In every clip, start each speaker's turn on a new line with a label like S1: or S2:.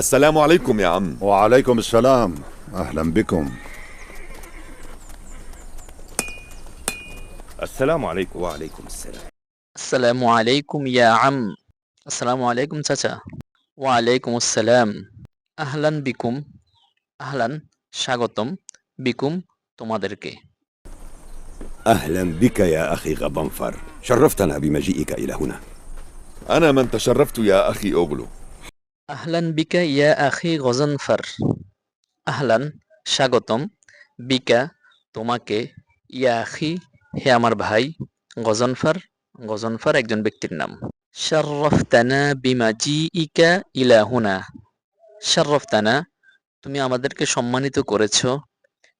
S1: السلام عليكم يا عم
S2: وعليكم السلام أهلا بكم
S3: السلام عليكم وعليكم السلام
S4: আসসালামু আলাইকুম ইয়া আম আসসালামু আলাইকুম চাচা ওয়ালাইকুম আসসালাম আহলান বিকুম আহলান স্বাগতম বিকুম তোমাদেরকে
S5: أهلا بك يا أخي غضنفر شرفتنا بمجيئك إلى هنا
S1: أنا من تشرفت يا أخي أوغلو
S4: আহলান বিকা ইয়া আখি গজনফার। আহলান, স্বাগতম। বিকা, তোমাকে, ইয়া আখি, হে আমার ভাই, গজনফার। গজনফার একজন ব্যক্তির নাম। শাররফতানা বিমা জি ইকা ইলাহুনা। শাররফতানা, তুমি আমাদেরকে সম্মানিত করেছ।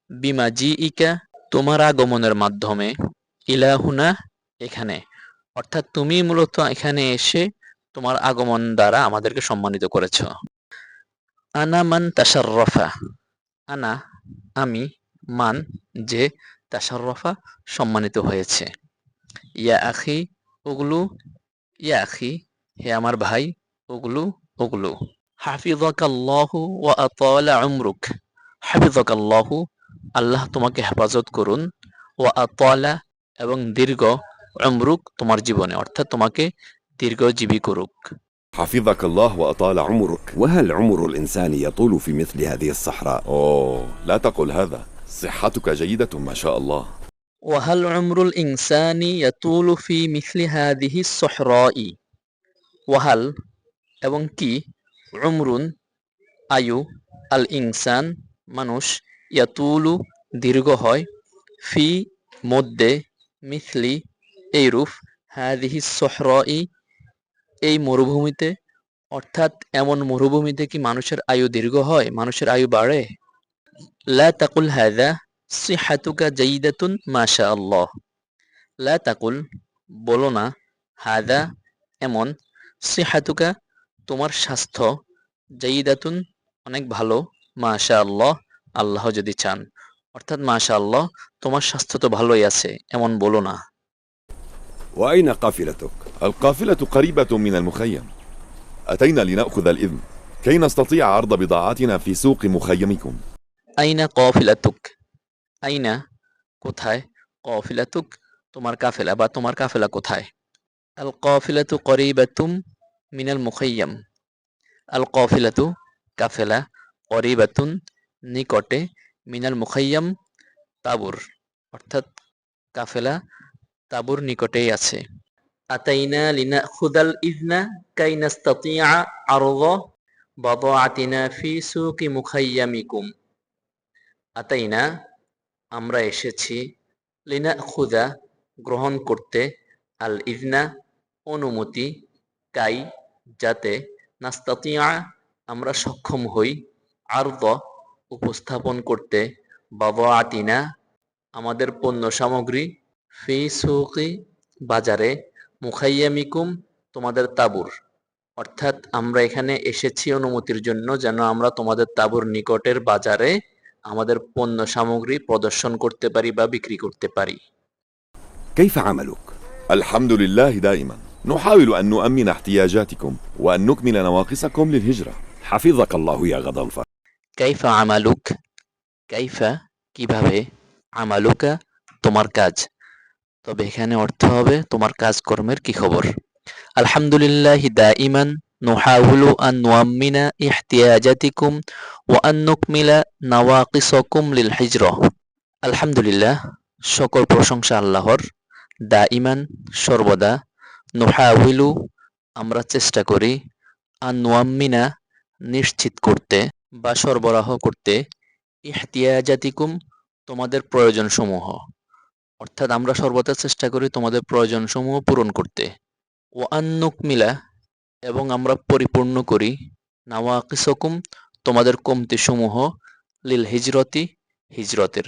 S4: বিমা জি ইকা তোমার আগমনের মাধ্যমে। ইলাহুনা, এখানে। অর্থাৎ তুমি মূলত এখানে এসে তোমার আগমন দ্বারা আমাদেরকে সম্মানিত করেছ। আনা মান তাশাররফা। আনা, আমি, মান, যে তাশাররফা সম্মানিত হয়েছে। ইয়া আখি, ওগুলো, ইয়া আখি, হে আমার ভাই, ওগুলো ওগুলো। হাফিজাকাল্লাহু ওয়া আতালা উমরুক। হাফিজাকাল্লাহু, আল্লাহ তোমাকে হেফাজত করুন। ওয়া আতালা এবং দীর্ঘ উমরুক তোমার জীবনে, অর্থাৎ তোমাকে দীর্ঘজীবী করুক
S1: حفظك الله وأطال عمرك
S5: وهل عمر الإنسان يطول في مثل هذه الصحراء؟
S1: أوه لا تقل هذا صحتك جيدة ما شاء الله
S4: وهل عمر الإنسان يطول في مثل هذه الصحراء وهل এবং কি উমরুন আয়ু আল ইনসান মানুষ ইয়াতুলু দীর্ঘ হয় ফি মধ্যে মিথলি এইরূপ হাদিহি সহরাই এই মরুভূমিতে? অর্থাৎ এমন মরুভূমিতে কি মানুষের আয়ু দীর্ঘ হয়? মানুষের আয়ু বাড়ে? লা তাকুল হাদা সিহাতুকা জাইদাতুন মাশা আল্লাহ লা তাকুল, বলো না হাদা এমন, সিহাতুকা তোমার স্বাস্থ্য জাইদাতুন অনেক ভালো মাশা আল্লাহ আল্লাহ যদি চান। অর্থাৎ মাশা আল্লাহ তোমার স্বাস্থ্য তো ভালোই আছে, এমন বলো না।
S5: وأين قافلتك؟
S1: القافلة قريبة من المخيم أتينا لنأخذ الإذن كي نستطيع عرض بضاعتنا في سوق مخيمكم
S4: আইনা কফিলাতুক আইনা কোথায় কফিলাতুক তোমার কাফেলা বা তোমার কাফেলা কোথায় আল কফিলাতু করিবাতুম মিনাল মুখাইয়াম আল কফিলাতু কাফেলা করিবাতুন নিকটে মিনাল মুখাইয়াম তাবুর অর্থাৎ কাফেলা তাবুর নিকটেই আছে। আতাইনা ইজনা ফি সুকি আতাইনা, আমরা এসেছি লিনা খুদা গ্রহণ করতে। আল ইজনা, অনুমতি, কাই, যাতে নাস্তাতিয়া আমরা সক্ষম হই। আরদ, উপস্থাপন করতে। বাবা আতিনা আমাদের পণ্য সামগ্রী ফি সুকি বাজারে মুখাইয়ামিকুম তোমাদের তাবুর অর্থাৎ আমরা এখানে এসেছি অনুমতির জন্য যেন আমরা তোমাদের তাবুর নিকটের বাজারে আমাদের পণ্য সামগ্রী প্রদর্শন করতে পারি বা বিক্রি করতে পারি
S5: كيف عملك؟
S1: الحمد لله دائما نحاول أن نؤمن احتياجاتكم وأن نكمل نواقصكم للهجرة
S5: حفظك الله يا غضنفر
S4: কাইফা আমালুক কাইফা কিভাবে আমালুকা তোমার কাজ তবে এখানে অর্থ হবে তোমার কাজকর্মের কি খবর? আলহামদুলিল্লাহ দাইমান নুহাউলু আন নুআম্মিনা ইহতিয়াজাতিকুম ওয়া আন নুকমিলা নাওয়াকিসাকুম লিল হিজরা। আলহামদুলিল্লাহ, সকল প্রশংসা আল্লাহর। দাইমান সর্বদা। নুহাউলু, আমরা চেষ্টা করি আন নুআম্মিনা নিশ্চিত করতে বা সরবরাহ করতে। ইহতিয়াজাতিকুম, তোমাদের প্রয়োজনসমূহ। অর্থাৎ আমরা সর্বদা চেষ্টা করি তোমাদের প্রয়োজনসমূহ পূরণ করতে। ও আন্নুক মিলা, এবং আমরা পরিপূর্ণ করি। নাওয়াকিসকুম, তোমাদের কমতিসমূহ, লিল হিজরতি, হিজরতের।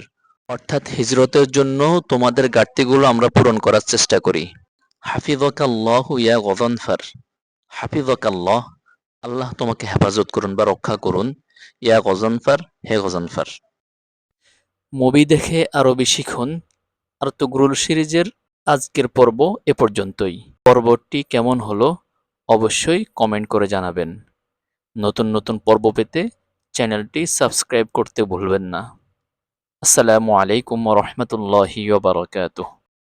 S4: অর্থাৎ হিজরতের জন্য তোমাদের ঘাটতিগুলো আমরা পূরণ করার চেষ্টা করি। হাফিজকাল্লাহ ইয়া গজনফার। হাফিজকাল্লাহ, আল্লাহ তোমাকে হেফাজত করুন বা রক্ষা করুন। ইয়া গজনফার, হে গজনফার। মুভি দেখে আরবি শিখুন। আর তুগরুল সিরিজের আজকের পর্ব এ পর্যন্তই। পর্বটি কেমন হলো অবশ্যই কমেন্ট করে জানাবেন। নতুন নতুন পর্ব পেতে চ্যানেলটি সাবস্ক্রাইব করতে ভুলবেন না। আসসালামু আলাইকুম রহমতুল্লাহ বারকাত